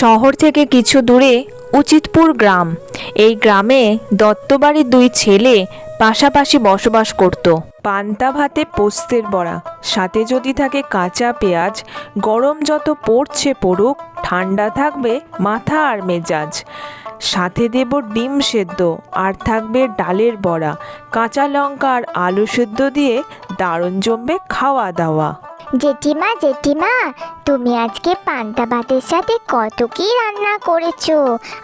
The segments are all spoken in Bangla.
শহর থেকে কিছু দূরে উচিতপুর গ্রাম। এই গ্রামে দত্তবাড়ির দুই ছেলে পাশাপাশি বসবাস করত। পান্তা ভাতে পোস্তের বড়া, সাথে যদি থাকে কাঁচা পেঁয়াজ, গরম যত পড়ছে পড়ুক, ঠান্ডা থাকবে মাথা আর মেজাজ। সাথে দেব ডিম সেদ্ধ, আর থাকবে ডালের বড়া। কাঁচা লঙ্কা আর আলু সেদ্ধ দিয়ে দারুণ জমবে খাওয়া দাওয়া জেঠিমা জেঠিমা তুমি আজকে পান্তা ভাতের সাথে কত কি রান্না করেছ?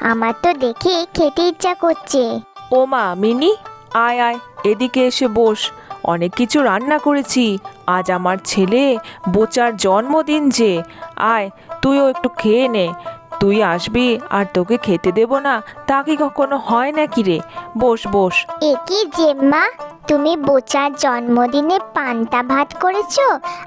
আমার তো দেখে খেতে ইচ্ছা করছে। ও মা মিনি আয় আয় এদিকে এসে বস। অনেক কিছু রান্না করেছি। আজ আমার ছেলে বোচার জন্মদিন যে। আয় তুইও একটু খেয়ে নে। তুই আসবি আর তোকে খেতে দেব না। তা কি কখনো হয় নাকি রে? বস বস। এ কি জেম্মা? তুমি বোচার জন্মদিনে পান্তা ভাত করেছ?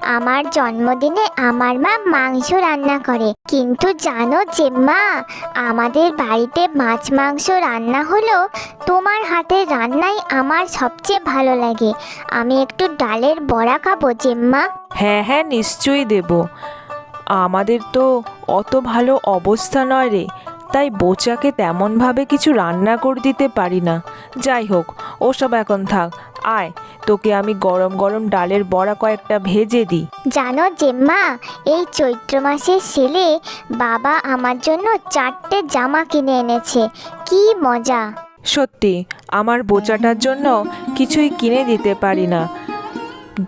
আমার জন্মদিনে আমার মা মাংস রান্না করে। কিন্তু জানো জেম্মা, আমাদের বাড়িতে মাছ মাংস রান্না হলো তোমার হাতের রান্নাই আমার সবচেয়ে ভালো লাগে। আমি একটু ডালের বড়া খাব জেম্মা। হ্যাঁ হ্যাঁ নিশ্চয়ই দেব। আমাদের তো অত ভালো অবস্থা নয় রে। তাই বোচাকে তেমনভাবে কিছু রান্না করে দিতে পারি না। যাই হোক, ওসব এখন থাক। আয় তোকে আমি গরম গরম ডালের বড়া কয়েকটা ভেজে দিই। জানো জেম্মা এই চৈত্র মাসের সেলে বাবা আমার জন্য চারটে জামা কিনে এনেছে। কি মজা। সত্যি আমার বোচাটার জন্য কিছুই কিনে দিতে পারি না।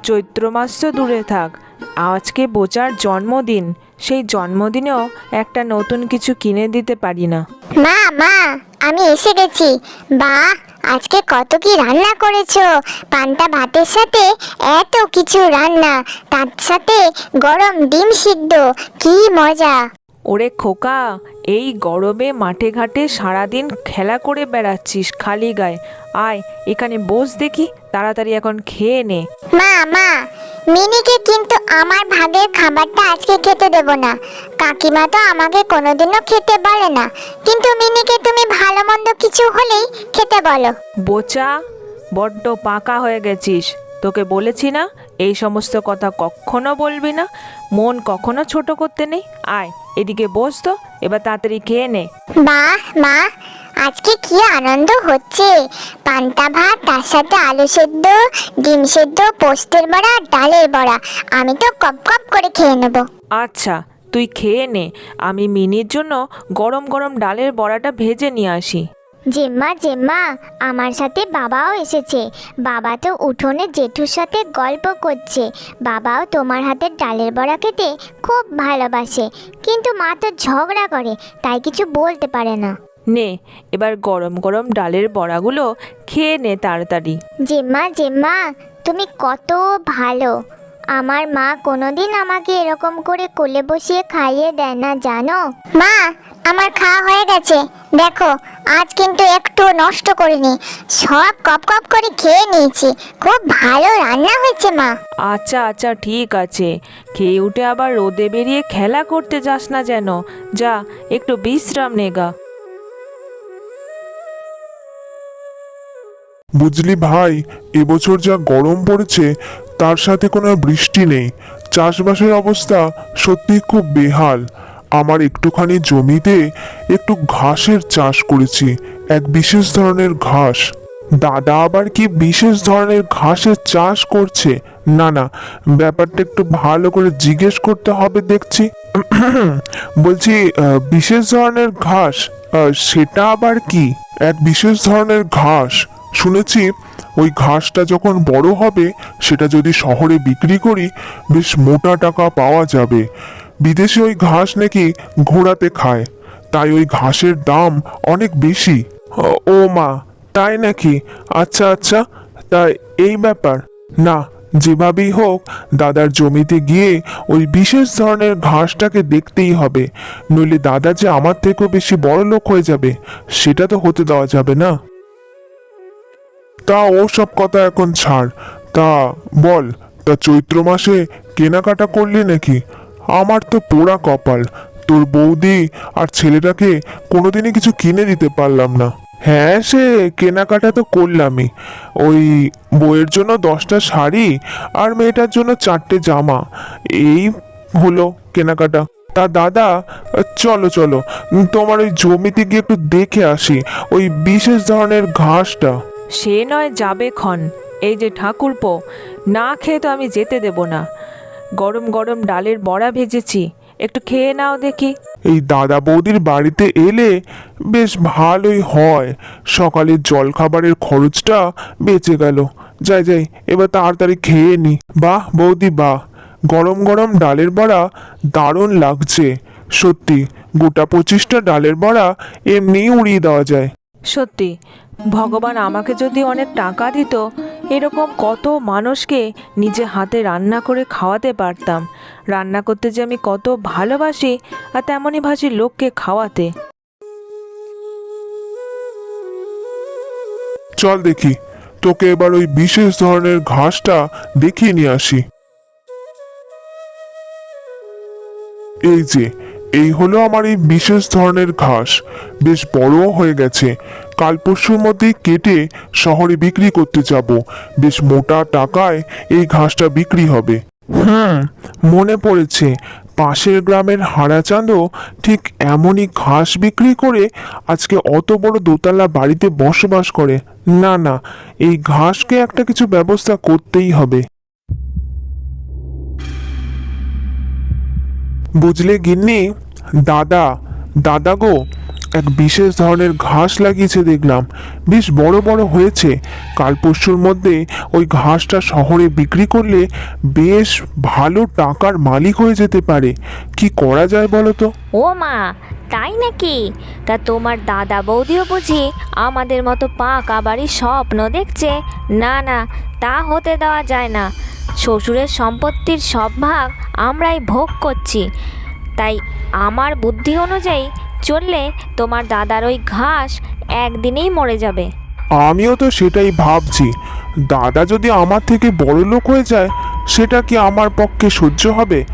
চৈত্র মাস তো দূরে থাক আজকে বোচার জন্মদিন সেই জন্মদিনেও একটা নতুন কিছু কিনে দিতে পারি না। মা মা আমি এসে গেছি। বা আজকে কত কি রান্না করেছ? পান্তা ভাতের সাথে এত কিছু রান্না তার সাথে গরম ডিম সিদ্ধ কি মজা। ওরে খোকা এই গরমে মাঠে ঘাটে সারাদিন খেলা করে বেড়াচ্ছিস খালি গায়ে। আয় এখানে বস দেখি তাড়াতাড়ি এখন খেয়ে নে। মা মা মিনিকে কিন্তু আমার ভাগের খাবারটা আজকে খেতে দেব না। কাকিমা তো আমাকে কোনোদিনও খেতে বলে না। কিন্তু মিনিকে তুমি ভালো মন্দ কিছু হলেই খেতে বলো। বোচা বড্ড পাকা হয়ে গেছিস। তোকে বলেছি না এই সমস্ত কথা কখনো বলবি না। মন কখনো ছোট করতে নেই। আয় এদিকে বস তো এবার তাড়াতাড়ি খেয়ে নে। বাহ মা আজকে কি আনন্দ হচ্ছে? পান্তা ভাত তার সাথে আলু সেদ্ধ ডিম সেদ্ধ পোস্তের বড়া আর ডালের বড়া। আমি তো কপ কপ করে খেয়ে নেব। আচ্ছা তুই খেয়ে নে। আমি মিনির জন্য গরম গরম ডালের বড়াটা ভেজে নিয়ে আসি। জেম্মা জেম্মা আমার সাথে বাবাও এসেছে। বাবা তো উঠোনে জেঠুর সাথে গল্প করছে। বাবাও তোমার হাতের ডালের বড়া খেতে খুব ভালোবাসে। কিন্তু মা তো ঝগড়া করে তাই কিছু বলতে পারে না। নে এবার গরম গরম ডালের বড়াগুলো খেয়ে নে তাড়াতাড়ি। জেম্মা জেম্মা তুমি কত ভালো। আমার মা কোনোদিন আমাকে এরকম করে কোলে বসিয়ে খাইয়ে দেয় না জানো? মা আমার খাওয়া হয়ে গেছে। দেখো আজ কিন্তু একটু নষ্ট করিনি। সব কপ কপ করে খেয়ে নিয়েছি। খুব ভালো রান্না হয়েছে মা। আচ্ছা আচ্ছা ঠিক আছে। খেয়ে উঠে আবার রোদে বেরিয়ে খেলা করতে যাস না যেন। যা একটু বিশ্রাম নেগা বুঝলি ভাই, এবছর যা গরম পড়েছে, তার সাথে কোনো বৃষ্টি নেই। চাষবাসের অবস্থা সত্যি খুব বেহাল। আমার একটুখানি জমিতে একটু ঘাসের চাষ করেছি, এক বিশেষ ধরনের ঘাস। দাদা আবার কি বিশেষ ধরনের ঘাসের চাষ করছে? না না, ব্যাপারটা একটু ভালো করে জিজ্ঞেস করতে হবে দেখছি। বলছি বিশেষ ধরনের ঘাস সেটা আবার কি? এক বিশেষ ধরনের ঘাস। শুনেছি ওই ঘাসটা যখন বড় হবে, সেটা যদি শহরে বিক্রি করি, বেশ মোটা টাকা পাওয়া যাবে। বিদেশে ওই ঘাস নাকি ঘোড়াতে খায়। তাই ওই ঘাসের দাম অনেক বেশি। ও- মা, তাই নাকি? আচ্ছা আচ্ছা তাই এই ব্যাপার। না, যেভাবেই হোক, দাদার জমিতে গিয়ে ওই বিশেষ ধরনের ঘাসটাকে দেখতেই হবে। নইলে দাদা যে আমার থেকেও বেশি বড় লোক হয়ে যাবে, সেটা তো হতে দেওয়া যাবে না। তা ও সব কথা এখন ছাড়। তা বল, তা চৈত্র মাসে কেনাকাটা করলি নাকি? আমার তো পোড়া কপাল। তোর বৌদি আর ছেলেটাকে কোনোদিনই কিছু কিনে দিতে পারলাম না। হ্যাঁ সে, কেনাকাটা তো করলামই। ওই বইয়ের জন্য দশটা শাড়ি আর মেয়েটার জন্য চারটে জামা। এই হলো কেনাকাটা। তা দাদা, চলো চলো। তোমার ওই জমিতে গিয়ে একটু দেখে আসি। ওই বিশেষ ধরনের ঘাসটা। সে নয় যাবে ক্ষণ। এই যে ঠাকুরপো না খেয়ে তো আমি যেতে দেব না। গরম গরম ডালের বড়া ভেজেছি একটু খেয়ে নাও দেখি। এই দাদা বৌদির বাড়িতে এলে বেশ ভালোই হয়। সকালের জলখাবারের খরচটা বেঁচে গেল। যাই যাই এবার তাড়াতাড়ি খেয়ে নি। বাহ বৌদি বাহ। গরম গরম ডালের বড়া দারুণ লাগছে। সত্যি গোটা পঁচিশটা ডালের বড়া এমনিই উড়িয়ে দেওয়া যায়। সত্যি ভগবান আমাকে যদি অনেক টাকা দিত, এরকম কত মানুষকে নিজে হাতে রান্না করে খাওয়াতে পারতাম। রান্না করতে যে আমি কত ভালোবাসি আর তেমনই ভাসি লোককে খাওয়াতে। চল দেখি, তোকে এবার ওই বিশেষ ধরনের ঘাসটা দেখিয়ে নিয়ে আসি। এই যে এই হলো আমার এই বিশেষ ধরনের ঘাস। বেশ বড়ও হয়ে গেছে। কাল পরশুর মধ্যেই কেটে শহরে বিক্রি করতে যাব। বেশ মোটা টাকায় এই ঘাসটা বিক্রি হবে। হুম, মনে পড়েছে। পাশের গ্রামের হারাচাঁদও ঠিক এমনই ঘাস বিক্রি করে আজকে অত বড় দোতলা বাড়িতে বসবাস করে। না না, এই ঘাসকে একটা কিছু ব্যবস্থা করতেই হবে। বুঝলে গিন্নি? দাদা দাদা গো বিশেষ ধরনের ঘাস লাগিয়েছে দেখলাম। বেশ বড় বড় হয়েছে। কাল পরশুর মধ্যে ওই ঘাসটা শহরে বিক্রি করলে বেশ ভালো টাকার মালিক হয়ে যেতে পারে। কি করা যায় বলো তো ও মা, তাই নাকি? তা তোমার দাদা বৌদিও বুঝি আমাদের মতো পাকা বাড়ির স্বপ্ন দেখছে। না না, তা হতে দেওয়া যায় না। শ্বশুরের সম্পত্তির সব ভাগ আমরাই ভোগ করছি। তাই আমার বুদ্ধি অনুযায়ী চললে তোমার দাদার ওই ঘাস একদিনেই মরে যাবে। আমিও তো সেটাই ভাবছি। দাদা যদি আমার থেকে বড় লোক হয়ে যায় সেটা কি আমার পক্ষে সহ্য হবে?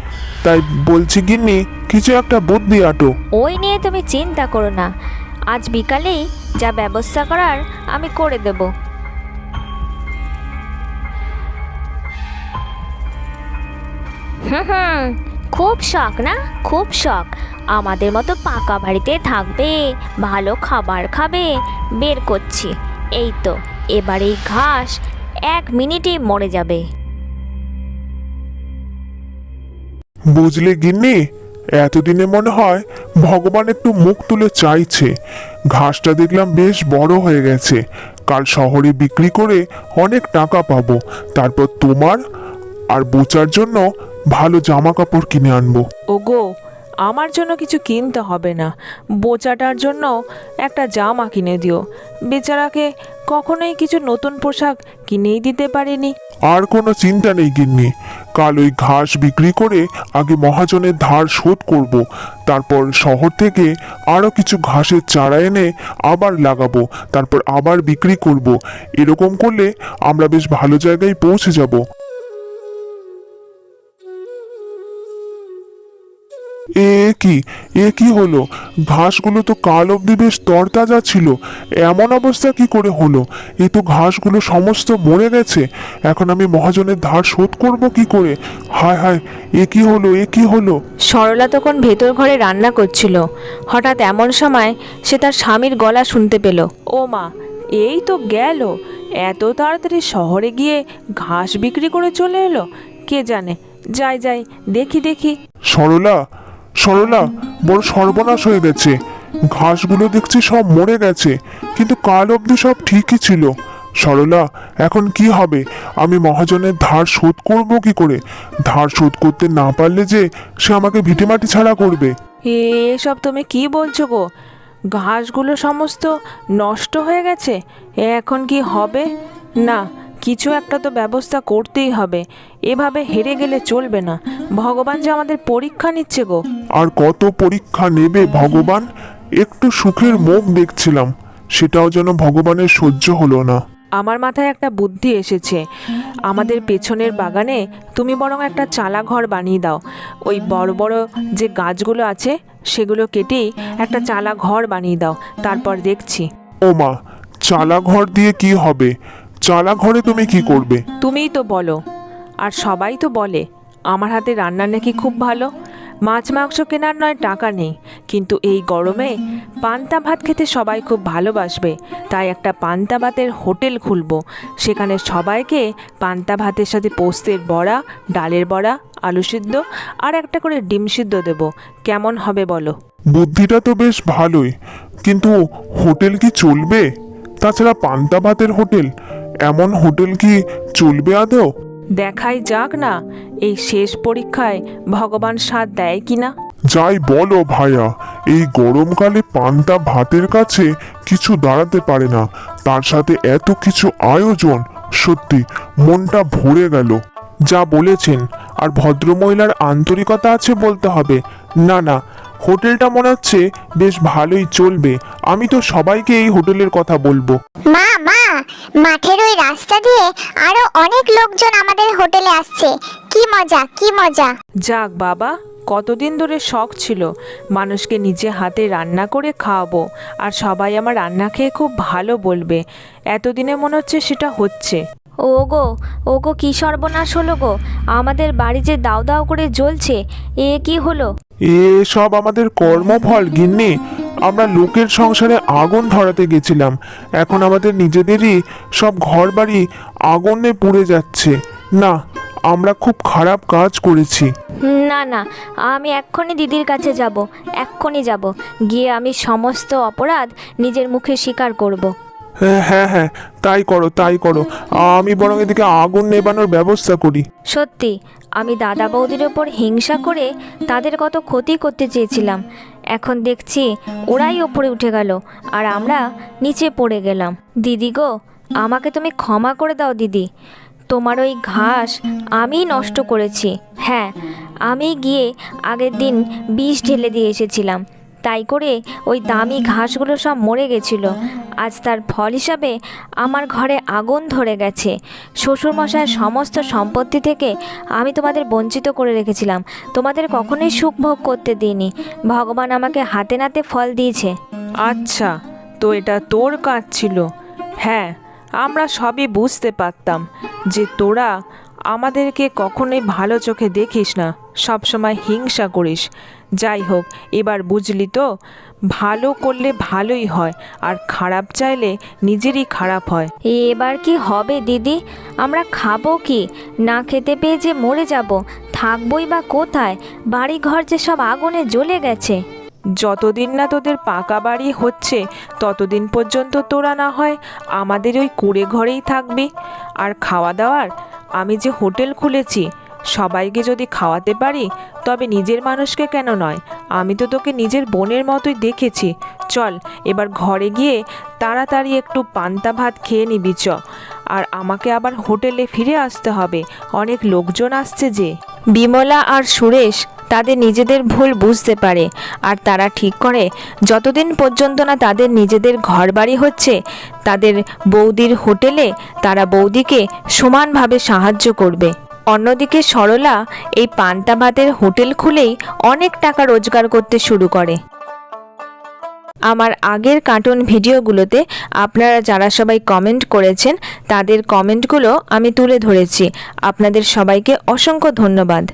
তাই বলছি গিন্নি কিছু একটা বুদ্ধি আটো। ওই নিয়ে তুমি চিন্তা করো না। আজ বিকালেই যা ব্যবস্থা করার আমি করে দেব। হুম হুম। খুব শখ না? খুব শখ। আমাদের মতো পাকা বাড়িতে থাকবে, ভালো খাবার খাবে, বের করছি। এই তো, এবার এই ঘাস এক মিনিটেই মরে যাবে। বুঝলে গিন্নি? এতদিনে মনে হয় ভগবান একটু মুখ তুলে চাইছে। ঘাসটা দেখলাম বেশ বড় হয়ে গেছে। কাল শহরে বিক্রি করে অনেক টাকা পাবো। তারপর তোমার আর বোচার জন্য ভালো জামা কাপড় কিনে আনব। ওগো আমার জন্য কিছু কিনতে হবে না। বোচাটার জন্য একটা জামা কিনে দিও। বেচারাকে কখনোই কিছু নতুন পোশাক কিনেই দিতে পারিনি। আর কোনো চিন্তা নেই গিন্নি। কাল ওই ঘাস বিক্রি করে আগে মহাজনের ধার শোধ করব। তারপর শহর থেকে আরও কিছু ঘাসের চারা এনে আবার লাগাবো। তারপর আবার বিক্রি করব। এরকম করলে আমরা বেশ ভালো জায়গায় পৌঁছে যাব। এ কি? এ কি হলো? ঘাসগুলো তো কাল অবধি বেশ তরতাজা ছিল। এমন অবস্থা কি করে হলো? এ তো ঘাসগুলো সমস্ত মরে গেছে। এখন আমি মহাজনের ধার শোধ করব কি করে? হায় হায় এ কি হলো? এ কি হলো? সরলা তখন ভেতর ঘরে রান্না করছিল। হঠাৎ এমন সময় সে তার স্বামীর গলা শুনতে পেল। ও মা এই তো গেল। এত তাড়াতাড়ি শহরে গিয়ে ঘাস বিক্রি করে চলে এলো? কে জানে? যাই যাই দেখি দেখি। সরলা সরলা বড় সর্বনাশ হয়ে গেছে। ঘাসগুলো দেখছি সব মরে গেছে, কিন্তু কাল অবধি সব ঠিকই ছিল। সরলা এখন কি হবে? আমি মহাজনের ধার শোধ করব কি করে? ধার শোধ করতে না পারলে যে সে আমাকে ভিটেমাটি ছাড়া করবে। এসব তুমি কি বলছো গো? ঘাসগুলো সমস্ত নষ্ট হয়ে গেছে? এখন কি হবে? না কিছু একটা তো ব্যবস্থা করতেই হবে। এভাবে হেরে গেলে চলবে না। ভগবান যে আমাদের পরীক্ষা নিচ্ছে গো। আর কত পরীক্ষা নেবে ভগবান? একটু সুখের মুখ দেখছিলাম সেটাও যেন ভগবানের সহ্য হলো না। আমার মাথায় একটা বুদ্ধি এসেছে। আমাদের পেছনের বাগানে তুমি বরং একটা চালা ঘর বানিয়ে দাও। ওই বড় বড় যে গাছগুলো আছে সেগুলো কেটেই একটা চালা ঘর বানিয়ে দাও। তারপর দেখছি। ও মা চালা ঘর দিয়ে কি হবে? চালা ঘরে তুমি কি করবে? তুমিই তো বলো। আর সবাই তো বলে আমার হাতে রান্না নাকি খুব ভালো। মাছ মাংস কেনার নয় টাকা নেই। কিন্তু এই গরমে পান্তা ভাত খেতে সবাই খুব ভালোবাসবে। তাই একটা পান্তা ভাতের হোটেল খুলব। সেখানে সবাইকে পান্তা ভাতের সাথে পোস্তের বড়া ডালের বড়া আলু সিদ্ধ আর একটা করে ডিম সিদ্ধ দেবো। কেমন হবে বলো? বুদ্ধিটা তো বেশ ভালোই। কিন্তু হোটেল কি চলবে? তাছাড়া পান্তা ভাতের হোটেল এমন হোটেল কি চলবে আদৌ? দেখাই যাক না এই শেষ পরীক্ষায় ভগবান সাথ দেয় কি না? যাই বলো ভাইয়া এই গরমকালে পান্তা ভাতের কাছে কিছু দাঁড়াতে পারে না তার সাথে এত কিছু আয়োজন সত্যি মনটা ভরে গেল। যা বলেছেন আর ভদ্রমহিলার আন্তরিকতা আছে বলতে হবে। না না হোটেলটা মনে হচ্ছে বেশ ভালোই চলবে আমি তো সবাইকে এই হোটেলের কথা বলব। মা মা মাঠের ওই রাস্তা দিয়ে আরও অনেক লোকজন আমাদের হোটেলে আসছে। কি মজা কি মজা। যাক বাবা কতদিন ধরে শখ ছিল। মানুষকে নিজে হাতে রান্না করে খাওয়াবো আর সবাই আমার রান্না খেয়ে খুব ভালো বলবে। এতদিনে মনে হচ্ছে সেটা হচ্ছে। ও ওগো ওগো কি সর্বনাশ হলো গো? আমাদের বাড়ি যে দাও দাও করে জ্বলছে এ কি হলো? এ সব আমাদের কর্মফল গিন্নি। আমরা লোকের সংসারে আগুন ধরাতে গেছিলাম। এখন আমাদের নিজেদেরই সব ঘরবাড়ি আগুনে পুড়ে যাচ্ছে। না আমরা খুব খারাপ কাজ করেছি। না না আমি এক্ষুনি দিদির কাছে যাব এক্ষুনি যাব। গিয়ে আমি সমস্ত অপরাধ নিজের মুখে স্বীকার করব। হ্যাঁ হ্যাঁ হ্যাঁ তাই করো তাই করো। আমি বরং এদিকে আগুন নেবানোর ব্যবস্থা করি। সত্যি আমি দাদা বৌদির ওপর হিংসা করে তাদের কত ক্ষতি করতে চেয়েছিলাম। এখন দেখছি ওরাই ওপরে উঠে গেল আর আমরা নিচে পড়ে গেলাম। দিদি গো, আমাকে তুমি ক্ষমা করে দাও দিদি। তোমার ওই ঘাস আমিই নষ্ট করেছি। হ্যাঁ আমি গিয়ে আগের দিন বিষ ঢেলে দিয়ে এসেছিলাম। তাই করে ওই দামি ঘাসগুলো সব মরে গেছিল। আজ তার ফল হিসাবে আমার ঘরে আগুন ধরে গেছে। শ্বশুরমশাইয়ের সমস্ত সম্পত্তি থেকে আমি তোমাদের বঞ্চিত করে রেখেছিলাম। তোমাদের কখনোই সুখ ভোগ করতে দিইনি। ভগবান আমাকে হাতে নাতে ফল দিয়েছে। আচ্ছা তো এটা তোর কাজ ছিল। হ্যাঁ আমরা সবই বুঝতে পারতাম যে তোরা আমাদেরকে কখনোই ভালো চোখে দেখিস না, সবসময় হিংসা করিস। যাই হোক এবার বুঝলি তো ভালো করলে ভালোই হয় আর খারাপ চাইলে নিজেরই খারাপ হয়। এবার কি হবে দিদি? আমরা খাব কি? না খেতে পেয়ে যে মরে যাব থাকবই বা কোথায়? বাড়ি ঘর যে সব আগুনে জ্বলে গেছে। যতদিন না তোদের পাকা বাড়ি হচ্ছে ততদিন পর্যন্ত তোরা না হয় আমাদের ওই কুড়ে ঘরেই থাকবি। আর খাওয়া দাওয়ার আমি যে হোটেল খুলেছি সবাইকে যদি খাওয়াতে পারি, তবে নিজের মানুষকে কেন নয়? আমি তো তোকে নিজের বোনের মতোই দেখেছি। চল, এবার ঘরে গিয়ে তাড়াতাড়ি একটু পান্তা ভাত খেয়ে নিবি চ। আর আমাকে আবার হোটেলে ফিরে আসতে হবে। অনেক লোকজন আসছে যে। বিমলা আর সুরেশ তাদের নিজেদের ভুল বুঝতে পারে। আর তারা ঠিক করে, যতদিন পর্যন্ত না তাদের নিজেদের ঘরবাড়ি হচ্ছে, তাদের বৌদির হোটেলে তারা বৌদিকে সমানভাবে সাহায্য করবে। অন্যদিকে সরলা এই পান্তা ভাতের হোটেল খুলেই অনেক টাকা রোজগার করতে শুরু করে। আমার আগের কার্টুন ভিডিওগুলোতে আপনারা যারা সবাই কমেন্ট করেছেন, তাদের কমেন্টগুলো আমি তুলে ধরেছি। আপনাদের সবাইকে অসংখ্য ধন্যবাদ।